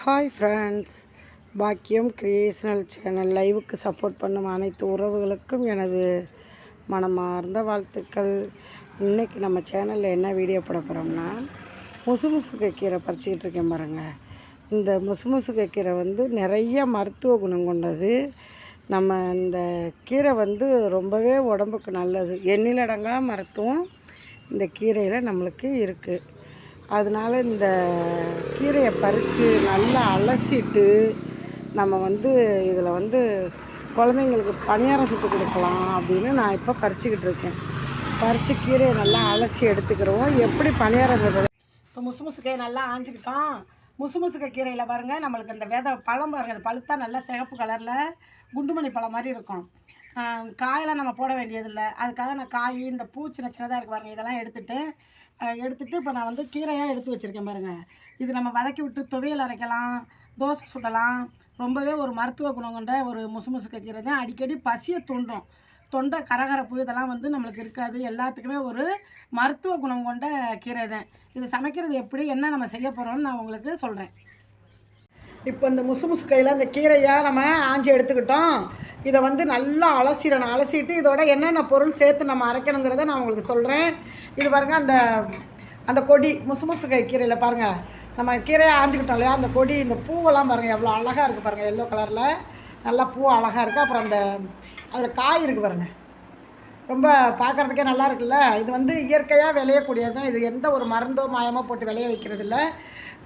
Hi friends Bakkiyam creational channel லைவுக்கு support பண்ணும் அனைத்து உறவுகளுக்கும் எனது மனமார்ந்த வாழ்த்துக்கள். இன்றைக்கி நம்ம சேனலில் என்ன வீடியோ போட போகிறோம்னா முசுமுசுக்கு கீரை பறிச்சிக்கிட்டு இருக்கேன் பாருங்கள் இந்த முசுமுசுக்கு கீரை வந்து நிறைய மருத்துவ குணம் கொண்டது. நம்ம இந்த கீரை வந்து ரொம்பவே உடம்புக்கு நல்லது. எண்ணிலடங்கா மருத்துவம் இந்த கீரையில் நம்மளுக்கு இருக்குது அதனால் இந்த கீரையை பறித்து நல்லா அலசிட்டு நம்ம வந்து இதில் வந்து குழந்தைங்களுக்கு பணியாரம் சுட்டு கொடுக்கலாம் அப்படின்னு நான் இப்போ பறிச்சுக்கிட்டு இருக்கேன். பறித்து கீரையை நல்லா அலசி எடுத்துக்கிறோம். எப்படி பணியாரம் பண்ணுறது இப்போ முசு முசுக்கையை நல்லா ஆஞ்சிக்கிட்டோம். முசு முசுக்க கீரையில் பாருங்கள் நம்மளுக்கு இந்த விதை பழம் பாருங்கள் அது பழுத்தா நல்லா சிகப்பு கலரில் குண்டுமணி பழம் மாதிரி இருக்கும். காயெல்லாம் நம்ம போட வேண்டியதில்லை. அதுக்காக நான் காய் இந்த பூ சின்ன சின்னதாக இருக்கு பாருங்கள் இதெல்லாம் எடுத்துகிட்டு எடுத்துகிட்டு இப்போ நான் வந்து கீரையாக எடுத்து வச்சுருக்கேன் பாருங்கள் இது நம்ம வதக்கி விட்டு துவையல் அரைக்கலாம் தோசை சுடலாம். ரொம்பவே ஒரு மருத்துவ குணம் கொண்ட ஒரு முசுமுசுக்க கீரை தான். அடிக்கடி பசியை தூண்டும். தொண்டை கரகரப்பு இதெல்லாம் வந்து நம்மளுக்கு இருக்காது. எல்லாத்துக்குமே ஒரு மருத்துவ குணம் கொண்ட கீரை தான். இது சமைக்கிறது எப்படி என்ன நம்ம செய்ய போகிறோம்னு நான் உங்களுக்கு சொல்கிறேன் இப்போ இந்த முசு முசு கையில் அந்த கீரையை நம்ம ஆஞ்சி எடுத்துக்கிட்டோம். இதை வந்து நல்லா அலசிடணும். அலசிட்டு இதோட என்னென்ன பொருள் சேர்த்து நம்ம அரைக்கணுங்கிறத நான் உங்களுக்கு சொல்கிறேன் இது பாருங்கள் அந்த அந்த கொடி முசு முசு கை கீரையில் பாருங்கள் நம்ம கீரையை ஆஞ்சிக்கிட்டோம் இல்லையா? அந்த கொடி இந்த பூவெல்லாம் பாருங்கள் எவ்வளோ அழகாக இருக்குது பாருங்கள் எல்லோ கலரில் நல்லா பூ அழகாக இருக்குது அப்புறம் அந்த அதில் காய் இருக்குது பாருங்கள் ரொம்ப பார்க்குறதுக்கே நல்லா இருக்குல்ல? இது வந்து இயற்கையாக விளையக்கூடியது தான் இது எந்த ஒரு மருந்தோ மாயமோ போட்டு விளைய வைக்கிறது இல்லை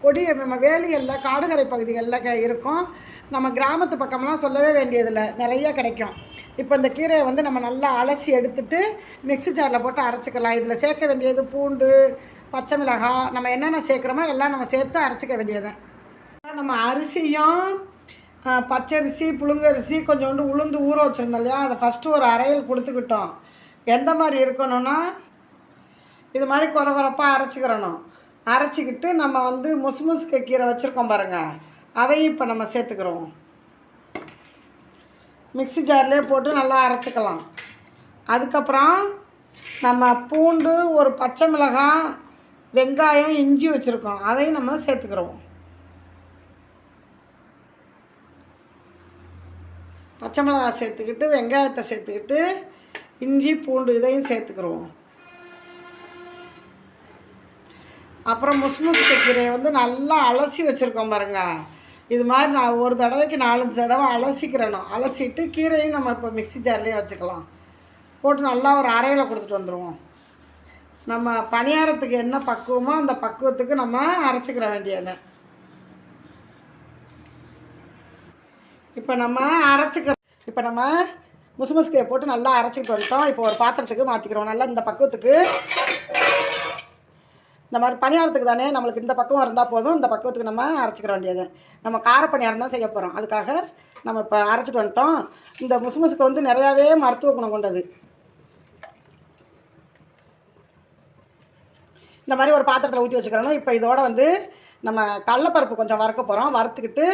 கொடி நம்ம வேலிகளில் காடுகரை பகுதிகளில் க- இருக்கும். நம்ம கிராமத்து பக்கம்லாம் சொல்லவே வேண்டியதில்லை. நிறைய கிடைக்கும். இப்போ இந்த கீரையை வந்து நம்ம நல்லா அலசி எடுத்துட்டு மிக்ஸி ஜாரில் போட்டு அரைச்சிக்கலாம். இதில் சேர்க்க வேண்டியது பூண்டு பச்சை மிளகாய் நம்ம என்னென்ன சேர்க்குறோமோ எல்லாம் நம்ம சேர்த்து அரைச்சிக்க வேண்டியது. நம்ம அரிசியும் பச்சரிசி புழுங்கரிசி கொஞ்சோண்டு உளுந்து ஊற வச்சுருந்தோம் இல்லையா? அதை ஃபஸ்ட்டு ஒரு அரையல் கொடுத்துக்கிட்டோம். எந்த மாதிரி இருக்கணும்னா இது மாதிரி குறை குறைப்பாக அரைச்சிக்கிறணும். அரைச்சிக்கிட்டு நம்ம வந்து முசு முசுக்க கீரை வச்சுருக்கோம் பாருங்கள் அதையும் இப்போ நம்ம சேர்த்துக்கிறோம். மிக்ஸி ஜார்லேயே போட்டு நல்லா அரைச்சிக்கலாம். அதுக்கப்புறம் நம்ம பூண்டு ஒரு பச்சை மிளகாய் வெங்காயம் இஞ்சி வச்சுருக்கோம். அதையும் நம்ம சேர்த்துக்கிறோம். பச்சை மிளகாய் சேர்த்துக்கிட்டு வெங்காயத்தை சேர்த்துக்கிட்டு இஞ்சி பூண்டு இதையும் சேர்த்துக்கிறோம். அப்புறம் முசுமுசுக்க கீரையை வந்து நல்லா அலசி வச்சுருக்கோம் பாருங்க. இது மாதிரி நான் ஒரு தடவைக்கு நாலஞ்சு தடவை அலசிக்கிறணும் அலசிட்டு கீரையும் நம்ம இப்போ மிக்ஸி ஜார்லேயே வச்சுக்கலாம். போட்டு நல்லா ஒரு அரையில் கொடுத்துட்டு வந்துடுவோம் நம்ம பணியாரத்துக்கு என்ன பக்குவமோ அந்த பக்குவத்துக்கு நம்ம அரைச்சிக்கிற வேண்டியது. இப்போ நம்ம அரைச்சிக்கிற இப்போ நம்ம முசுமுசுக்கையை போட்டு நல்லா அரைச்சிக்கிட்டு வந்துட்டோம். இப்போ ஒரு பாத்திரத்துக்கு மாற்றிக்கிறோம் நல்லா இந்த பக்குவத்துக்கு இந்த மாதிரி பணியாரத்துக்கு தானே நம்மளுக்கு இந்த பக்குவம் இருந்தால் போதும் இந்த பக்குவத்துக்கு நம்ம அரைச்சிக்கிற வேண்டியது. நம்ம கார பணியாரம் தான் செய்ய போகிறோம் அதுக்காக நம்ம இப்போ அரைச்சிட்டு வந்துட்டோம். இந்த முசுமுசுக்கு வந்து நிறையாவே மருத்துவ குணம் கொண்டது. இந்த மாதிரி ஒரு பாத்திரத்தில் ஊற்றி வச்சுக்கிறோம் இப்போ இதோட வந்து நம்ம கடலப்பருப்பு கொஞ்சம் வறுக்க போகிறோம் வறுத்துக்கிட்டு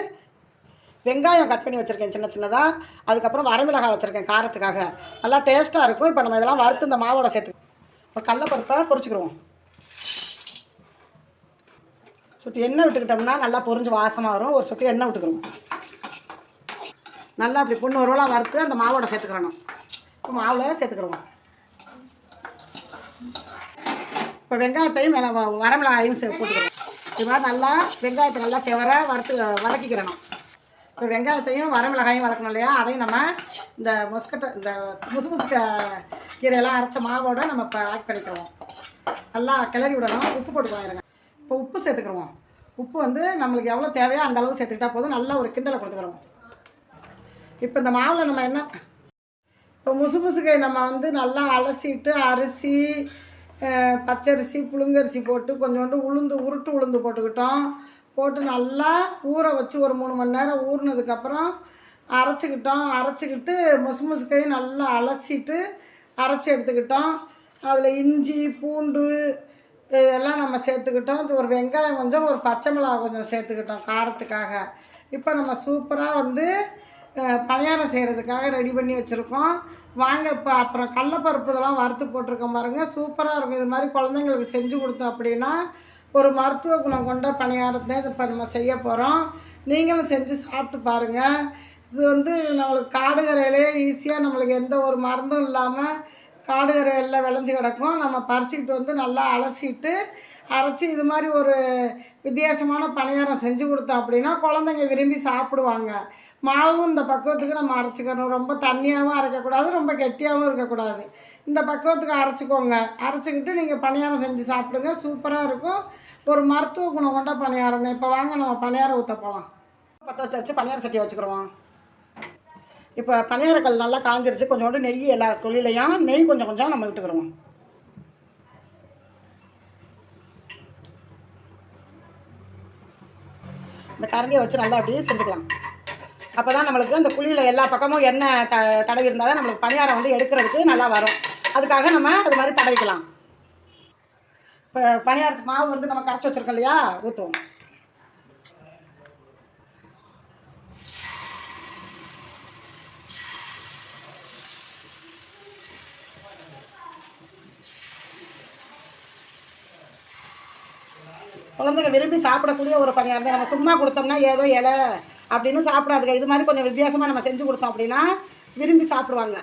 வெங்காயம் கட் பண்ணி வச்சுருக்கேன் சின்ன சின்னதாக அதுக்கப்புறம் வரமிளகாய் வச்சுருக்கேன் காரத்துக்காக. நல்லா டேஸ்ட்டாக இருக்கும். இப்போ நம்ம இதெல்லாம் வறுத்து இந்த மாவோட சேர்த்து இப்போ கடலப்பருப்பை பொறிச்சிக்கிடுவோம் சொட்டு எண்ணெய் விட்டுக்கிட்டோம்னா நல்லா பொரிஞ்சு வாசமாக வரும். ஒரு சொட்டு எண்ணெய் விட்டுக்கிறோம். நல்லா அப்படி பொண்ணு ஒருவலாக வறுத்து அந்த மாவோட சேர்த்துக்கிறணும். இப்போ மாவில் சேர்த்துக்கிறோம். இப்போ வெங்காயத்தையும் மேலே வ- வரமிளகாயும் சே போட்டுக்கிறோம். இது மாதிரி நல்லா வெங்காயத்தை நல்லா கிவர வறுத்து வதக்கிக்கிறணும். இப்போ வெங்காயத்தையும் வரமிளகாயும் வதக்கணும் இல்லையா? அதையும் நம்ம இந்த மொஸ்கட்டை இந்த முசு முசுக்க கீரையெல்லாம் அரைச்ச மாவோட நம்ம இப்போ ஆட் பண்ணிக்கிறோம். நல்லா கிளறி விடணும். உப்பு போட்டுக்குவாங்க இப்போ உப்பு சேர்த்துக்கிறோம் உப்பு வந்து நம்மளுக்கு எவ்வளோ தேவையோ அந்த அளவு சேர்த்துக்கிட்டா போதும். நல்லா ஒரு கிண்டலை கொடுத்துக்கிறோம் இப்போ இந்த மாவில் நம்ம என்ன இப்போ முசு முசுகை நம்ம வந்து நல்லா அலசிட்டு அரிசி பச்சரிசி புழுங்கரிசி போட்டு கொஞ்சோண்டு உளுந்து உருட்டு உளுந்து போட்டுக்கிட்டோம். போட்டு நல்லா ஊற வச்சு ஒரு மூணு மணி நேரம் ஊறினதுக்கப்புறம் அரைச்சிக்கிட்டோம். அரைச்சிக்கிட்டு முசு முசுக்கையும் நல்லா அலசிட்டு அரைச்சி எடுத்துக்கிட்டோம். அதில் இஞ்சி பூண்டு இதெல்லாம் நம்ம சேர்த்துக்கிட்டோம். இது ஒரு வெங்காயம் கொஞ்சம் ஒரு பச்சை மிளகாய் கொஞ்சம் சேர்த்துக்கிட்டோம் காரத்துக்காக. இப்போ நம்ம சூப்பராக வந்து பணியாரம் செய்கிறதுக்காக ரெடி பண்ணி வச்சுருக்கோம். வாங்க இப்போ அப்புறம் கடலப்பருப்பு இதெல்லாம் வறுத்து போட்டிருக்கோம் பாருங்கள் சூப்பராக இருக்கும். இது மாதிரி குழந்தைங்களுக்கு செஞ்சு கொடுத்தோம் அப்படின்னா ஒரு மருத்துவ குணம் கொண்ட பணியாரத்தை இப்போ நம்ம செய்ய போகிறோம் நீங்களும் செஞ்சு சாப்பிட்டு பாருங்கள் இது வந்து நம்மளுக்கு காடுகரையிலே ஈஸியாக நம்மளுக்கு எந்த ஒரு மருந்தும் இல்லாமல் காடுகரை எல்லாம் விளைஞ்சி கிடக்கும். நம்ம பறிச்சிக்கிட்டு வந்து நல்லா அலசிட்டு அரைச்சி இது மாதிரி ஒரு வித்தியாசமான பணியாரம் செஞ்சு கொடுத்தோம் அப்படின்னா குழந்தைங்க விரும்பி சாப்பிடுவாங்க. மாவும் இந்த பக்குவத்துக்கு நம்ம அரைச்சிக்கணும். ரொம்ப தண்ணியாகவும் அரைக்கக்கூடாது ரொம்ப கெட்டியாகவும் இருக்கக்கூடாது. இந்த பக்குவத்துக்கு அரைச்சிக்கோங்க. அரைச்சிக்கிட்டு நீங்கள் பணியாரம் செஞ்சு சாப்பிடுங்க. சூப்பராக இருக்கும். ஒரு மருத்துவ குணம் கொண்ட பணியாரம் தான் இப்போ வாங்க நம்ம பணியாரம் ஊற்ற போகலாம் பற்ற வச்சு வச்சு பணியார சட்டியை வச்சுக்கிறோம் இப்போ பணியாரக்கல் நல்லா காஞ்சிருச்சு. கொஞ்சோண்டு நெய் எல்லா தொழிலையும் நெய் கொஞ்சம் கொஞ்சம் நம்ம விட்டுக்கிறோம் இந்த கரண்டியை வச்சு நல்லா அப்படியே செஞ்சுக்கலாம். அப்போ தான் நம்மளுக்கு அந்த குழியில் எல்லா பக்கமும் எண்ணெய் த தடவி இருந்தால் தான் நம்மளுக்கு பணியாரம் வந்து எடுக்கிறதுக்கு நல்லா வரும். அதுக்காக நம்ம அது மாதிரி தடவிக்கலாம். இப்போ பணியாரத்துக்கு மாவு வந்து நம்ம கரைச்சி வச்சுருக்கோம் இல்லையா? ஊற்றுவோம் குழந்தைங்க விரும்பி சாப்பிடக்கூடிய ஒரு பணியாரம் இருந்தால் நம்ம சும்மா கொடுத்தோம்னா ஏதோ இலை அப்படின்னு சாப்பிடாதுங்க. இது மாதிரி கொஞ்சம் வித்தியாசமாக நம்ம செஞ்சு கொடுத்தோம் அப்படின்னா விரும்பி சாப்பிடுவாங்க.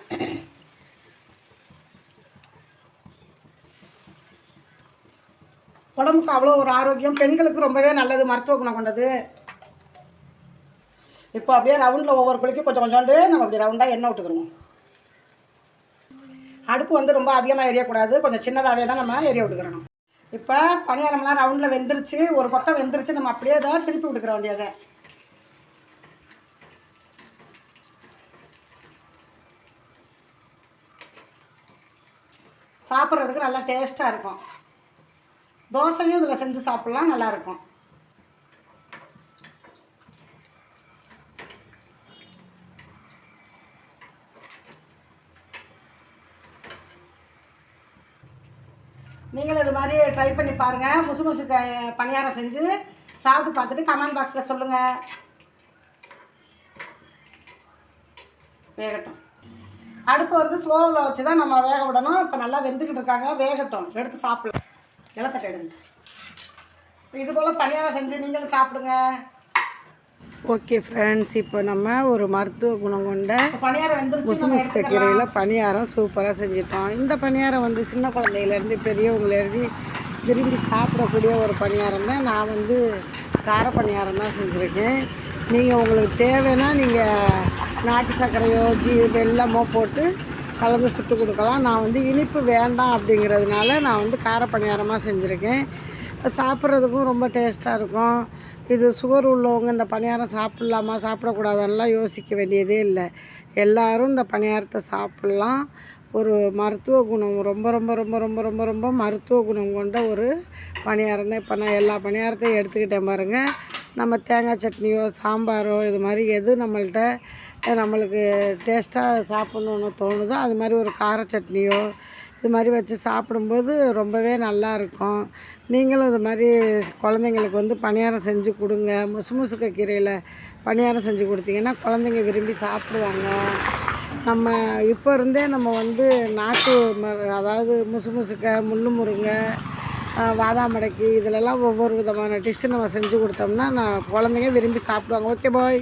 உடம்புக்கு அவ்வளோ ஒரு ஆரோக்கியம். பெண்களுக்கு ரொம்பவே நல்லது மருத்துவ குணம் கொண்டது. இப்போ அப்படியே ரவுண்டில் ஒவ்வொரு குழிக்கும் கொஞ்சம் கொஞ்சோண்டு நம்ம அப்படி ரவுண்டாக எண்ணெய் விட்டுக்கிறோம் அடுப்பு வந்து ரொம்ப அதிகமாக எரியக்கூடாது. கொஞ்சம் சின்னதாகவே தான் நம்ம எரிய விட்டுக்கிறணும் இப்போ பணியாரம்லாம் ரவுண்டில் வெந்துருச்சு. ஒரு பக்கம் வெந்துருச்சு. நம்ம அப்படியே தான் திருப்பி கொடுக்குற வேண்டியதை சாப்பிட்றதுக்கு நல்லா டேஸ்ட்டாக இருக்கும். தோசையும் இதில் செஞ்சு சாப்பிட்லாம் நல்லாயிருக்கும் நீங்களும் இது மாதிரி ட்ரை பண்ணி பாருங்கள் முசு முசு க பணியாரம் செஞ்சு சாப்பிட்டு பார்த்துட்டு கமெண்ட் பாக்ஸில் சொல்லுங்கள் வேகட்டும். அடுப்பு வந்து ஸ்லோவில் வச்சு தான் நம்ம வேக விடணும். இப்போ நல்லா வெந்துக்கிட்டு இருக்காங்க. வேகட்டும். எடுத்து சாப்பிடலாம். இலத்தட்டை எடுங்க. இது போல் பணியாரம் செஞ்சு நீங்களும் சாப்பிடுங்க. ஓகே ஃப்ரெண்ட்ஸ் இப்போ நம்ம ஒரு மருத்துவ குணம் கொண்ட பணியாரம் வெந்துருச்சு முசு முசுக்க கீரையில் பணியாரம் சூப்பராக செஞ்சுட்டோம். இந்த பணியாரம் வந்து சின்ன குழந்தையிலேருந்து பெரியவங்களேருந்து விரும்பி சாப்பிடக்கூடிய ஒரு பணியாரம் தான். நான் வந்து கார பணியாரம் தான் செஞ்சுருக்கேன். நீங்கள் உங்களுக்கு தேவைன்னா நீங்கள் நாட்டு சர்க்கரையோ ஜீ வெல்லமோ போட்டு கலந்து சுட்டு கொடுக்கலாம். நான் வந்து இனிப்பு வேண்டாம் அப்படிங்கிறதுனால நான் வந்து கார பணியாரமாக செஞ்சுருக்கேன். சாப்பிட்றதுக்கும் ரொம்ப டேஸ்ட்டாக இருக்கும். இது சுகர் உள்ளவங்க இந்த பணியாரம் சாப்பிட்லாமா சாப்பிடக்கூடாதுன்னெலாம் யோசிக்க வேண்டியதே இல்லை. எல்லோரும் இந்த பணியாரத்தை சாப்பிட்லாம். ஒரு மருத்துவ குணம் ரொம்ப ரொம்ப ரொம்ப ரொம்ப ரொம்ப ரொம்ப மருத்துவ குணம் கொண்ட ஒரு பணியாரம் தான். இப்போ நான் எல்லா பணியாரத்தையும் எடுத்துக்கிட்டேன் பாருங்கள் நம்ம தேங்காய் சட்னியோ சாம்பாரோ இது மாதிரி எது நம்மள்கிட்ட நம்மளுக்கு டேஸ்ட்டாக சாப்பிட்ணுன்னு தோணுதோ அது மாதிரி ஒரு கார சட்னியோ இது மாதிரி வச்சு சாப்பிடும்போது ரொம்பவே நல்லா இருக்கும். நீங்களும் இது மாதிரி குழந்தைங்களுக்கு வந்து பணியாரம் செஞ்சு கொடுங்க. முசு முசுக்க கீரையில் பணியாரம் செஞ்சு கொடுத்தீங்கன்னா குழந்தைங்க விரும்பி சாப்பிடுவாங்க. நம்ம இப்போ இருந்தே நம்ம வந்து நாட்டு மர அதாவது முசு முசுக்க முள்ளு முருங்கை ஆஹ் வாதாமடக்கி இதிலெல்லாம் ஒவ்வொரு விதமான டிஷ்ஷு நம்ம செஞ்சு கொடுத்தோம்னா நான் குழந்தைங்க விரும்பி சாப்பிடுவாங்க. Okay bye.